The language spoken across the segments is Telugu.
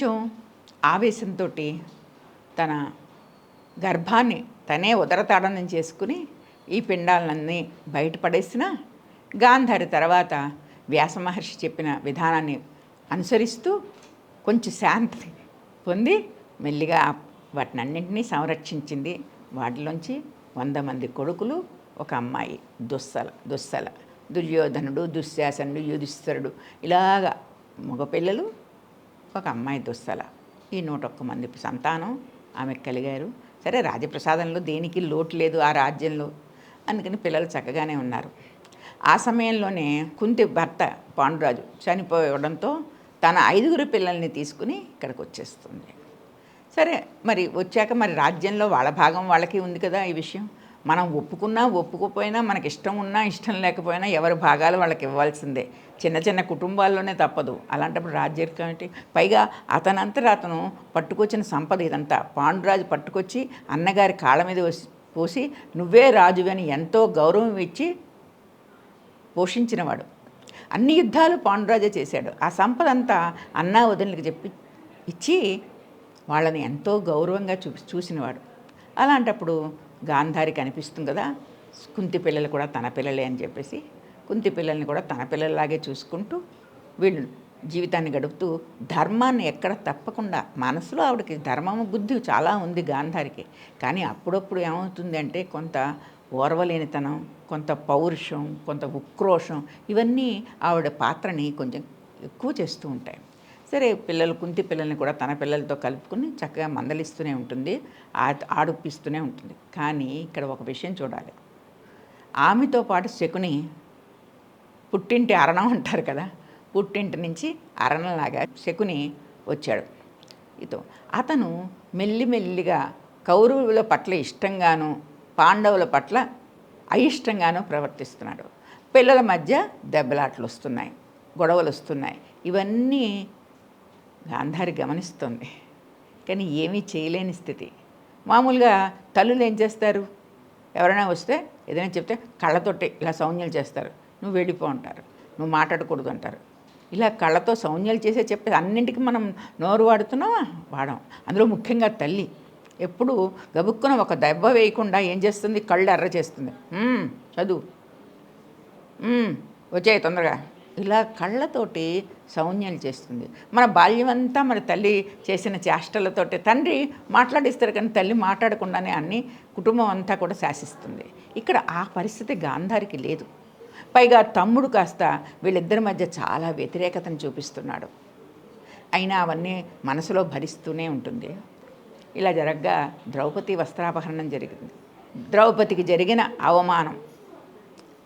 కొంచెం ఆవేశంతో తన గర్భాన్ని తనే ఉదరతాడనం చేసుకుని ఈ పిండాలన్నీ బయటపడేసిన గాంధారి తర్వాత వ్యాస మహర్షి చెప్పిన విధానాన్ని అనుసరిస్తూ కొంచెం శాంతి పొంది మెల్లిగా వాటిని అన్నింటినీ సంరక్షించింది. వాటిలోంచి వంద మంది కొడుకులు ఒక అమ్మాయి దుస్సల దుస్సల దుర్యోధనుడు దుశ్శాసనుడు యుధిష్ఠరుడు ఇలాగా మగపిల్లలు ఒక అమ్మాయి దుస్సల. ఈ నూట ఒక్క మంది సంతానం ఆమెకు కలిగారు. సరే రాజప్రసాదంలో దేనికి లోటు లేదు ఆ రాజ్యంలో? అందుకని పిల్లలు చక్కగానే ఉన్నారు. ఆ సమయంలోనే కుంతి భర్త పాండురాజు చనిపోవడంతో తన ఐదుగురు పిల్లల్ని తీసుకుని ఇక్కడికి వచ్చేస్తుంది సరే మరి వచ్చాక మరి రాజ్యంలో వాళ్ళ భాగం వాళ్ళకి ఉంది కదా ఈ విషయం. మనం ఒప్పుకున్నా ఒప్పుకోపోయినా మనకి ఇష్టం ఉన్నా ఇష్టం లేకపోయినా ఎవరి భాగాలు వాళ్ళకి ఇవ్వాల్సిందే. చిన్న చిన్న కుటుంబాల్లోనే తప్పదు. అలాంటప్పుడు రాజ్యం ఏంటి? పైగా అతనంతట అతను పట్టుకొచ్చిన సంపద ఇదంతా. పాండురాజు పట్టుకొచ్చి అన్నగారి కాళ్ళ మీద వసి- పోసి నువ్వే రాజువని అని ఎంతో గౌరవం ఇచ్చి పోషించినవాడు. అన్ని యుద్ధాలు పాండురాజే చేశాడు. ఆ సంపద అంతా అన్నా వదినకి చెప్పి ఇచ్చి వాళ్ళని ఎంతో గౌరవంగా చూ చూసినవాడు. అలాంటప్పుడు గాంధారి కనిపిస్తుంది కదా కుంతి పిల్లలు కూడా తన పిల్లలే అని చెప్పేసి కుంతి పిల్లల్ని కూడా తన పిల్లల్లాగే చూసుకుంటూ వీళ్ళు జీవితాన్ని గడుపుతూ ధర్మాన్ని ఎక్కడ తప్పకుండా మనసులో ఆవిడకి ధర్మము బుద్ధి చాలా ఉంది గాంధారికి. కానీ అప్పుడప్పుడు ఏమవుతుంది అంటే కొంత ఓర్వలేనితనం కొంత పౌరుషం కొంత ఉక్రోషం ఇవన్నీ ఆవిడ పాత్రని కొంచెం ఎక్కువ చేస్తూ ఉంటాయి. సరే పిల్లలు కుంతి పిల్లల్ని కూడా తన పిల్లలతో కలుపుకుని చక్కగా మందలిస్తూనే ఉంటుంది ఆ- ఆడిపిస్తూనే ఉంటుంది. కానీ ఇక్కడ ఒక విషయం చూడాలి. ఆమెతో పాటు శకుని పుట్టింటి అరణం అంటారు కదా పుట్టింటి నుంచి అరణంలాగా శకుని వచ్చాడు. ఇతో అతను మెల్లిమెల్లిగా కౌరవుల పట్ల ఇష్టంగాను పాండవుల పట్ల అయిష్టంగాను ప్రవర్తిస్తున్నాడు. పిల్లల మధ్య దెబ్బలాట్లు వస్తున్నాయి గొడవలు వస్తున్నాయి ఇవన్నీ గాంధారి గమనిస్తుంది. కానీ ఏమీ చేయలేని స్థితి. మామూలుగా తల్లులు ఏం చేస్తారు? ఎవరైనా వస్తే ఏదైనా చెప్తే కళ్ళతోటి ఇలా సౌన్యాలు చేస్తారు. నువ్వు వెళ్ళిపో అంటారు. నువ్వు మాట్లాడకూడదు అంటారు. ఇలా కళ్ళతో సౌన్యాలు చేసే చెప్పే అన్నింటికి మనం నోరు వాడుతున్నావా వాడం. అందులో ముఖ్యంగా తల్లి. ఎప్పుడు గబుక్కున ఒక దెబ్బ వేయకుండా ఏం చేస్తుంది? కళ్ళు ఎర్ర చేస్తుంది. చదువు. వచ్చాయి తొందరగా. ఇలా కళ్ళతోటి సౌన్యాలు చేస్తుంది. మన బాల్యం అంతా మన తల్లి చేసిన చేష్టలతోటి తండ్రి మాట్లాడిస్తారు కానీ తల్లి మాట్లాడకుండానే అన్ని కుటుంబం అంతా కూడా శాసిస్తుంది. ఇక్కడ ఆ పరిస్థితి గాంధారికి లేదు. పైగా తమ్ముడు కాస్త వీళ్ళిద్దరి మధ్య చాలా వ్యతిరేకతను చూపిస్తున్నాడు. అయినా అవన్నీ మనసులో భరిస్తూనే ఉంటుంది. ఇలా జరగ్గా ద్రౌపది వస్త్రాపహరణం జరిగింది. ద్రౌపదికి జరిగిన అవమానం.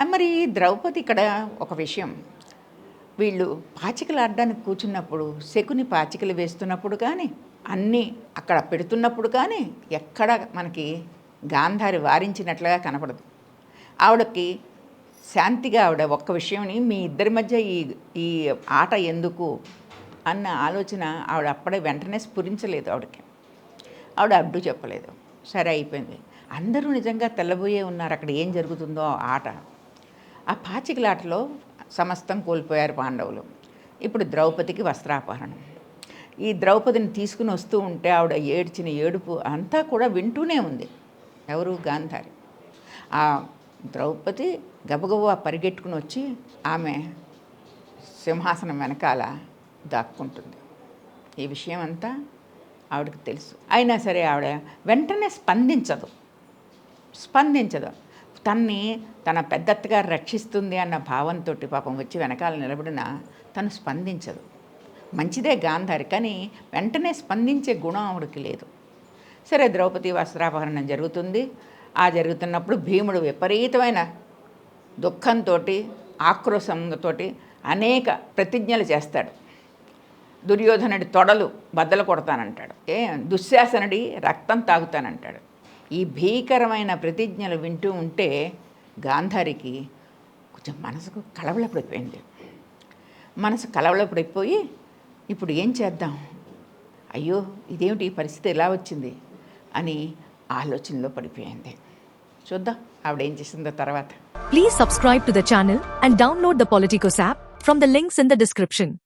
మరి ద్రౌపది ఇక్కడ ఒక విషయం. వీళ్ళు పాచికలు ఆడడానికి కూర్చున్నప్పుడు శకుని పాచికలు వేస్తున్నప్పుడు కానీ అన్నీ అక్కడ పెడుతున్నప్పుడు కానీ ఎక్కడ మనకి గాంధారి వారించినట్లుగా కనపడదు. ఆవిడకి శాంతిగా ఆవిడ ఒక్క విషయంని మీ ఇద్దరి మధ్య ఈ ఈ ఆట ఎందుకు? అన్న ఆలోచన ఆవిడ అప్పుడే వెంటనే స్ఫురించలేదు ఆవిడకి. ఆవిడ అడ్డు చెప్పలేదు. సరే అయిపోయింది. అందరూ నిజంగా తెల్లబోయే ఉన్నారు. అక్కడ ఏం జరుగుతుందో ఆ ఆట. ఆ పాచికలాటలో సమస్తం కోల్పోయారు పాండవులు. ఇప్పుడు ద్రౌపదికి వస్త్రాపహరణం. ఈ ద్రౌపదిని తీసుకుని వస్తూ ఉంటే ఆవిడ ఏడ్చిన ఏడుపు అంతా కూడా వింటూనే ఉంది. ఎవరు? గాంధారి. ఆ ద్రౌపది గబగబా పరిగెట్టుకుని వచ్చి ఆమె సింహాసనం వెనకాల దాక్కుంటుంది. ఈ విషయం అంతా ఆవిడకి తెలుసు. అయినా సరే ఆవిడ వెంటనే స్పందించదు. స్పందించదు. తన్ని తన పెద్దత్తగా రక్షిస్తుంది అన్న భావంతో పాపం వచ్చి వెనకాల నిలబడిన తను స్పందించదు. మంచిదే గాంధారి కానీ వెంటనే స్పందించే గుణం ఆవిడకి లేదు. సరే ద్రౌపది వస్త్రాపహరణం జరుగుతుంది. ఆ జరుగుతున్నప్పుడు భీముడు విపరీతమైన దుఃఖంతో ఆక్రోశంతో అనేక ప్రతిజ్ఞలు చేస్తాడు. దుర్యోధనుడి తొడలు బద్దలు కొడతానంటాడు. ఏ దుశ్శాసనుడి రక్తం తాగుతానంటాడు. ఈ భీకరమైన ప్రతిజ్ఞలు వింటూ ఉంటే గాంధారికి కొంచెం మనసుకు కలవలపడిపోయింది మనసు కలవలపడిపోయి ఇప్పుడు ఏం చేద్దాం? అయ్యో ఇదేమిటి ఈ పరిస్థితి? ఎలా వచ్చింది? అని ఆలోచనలో పడిపోయింది. చూద్దాం ఆవిడ ఏం చేసిందో తర్వాత. Please subscribe to the channel and download the Politicos app from the links in the description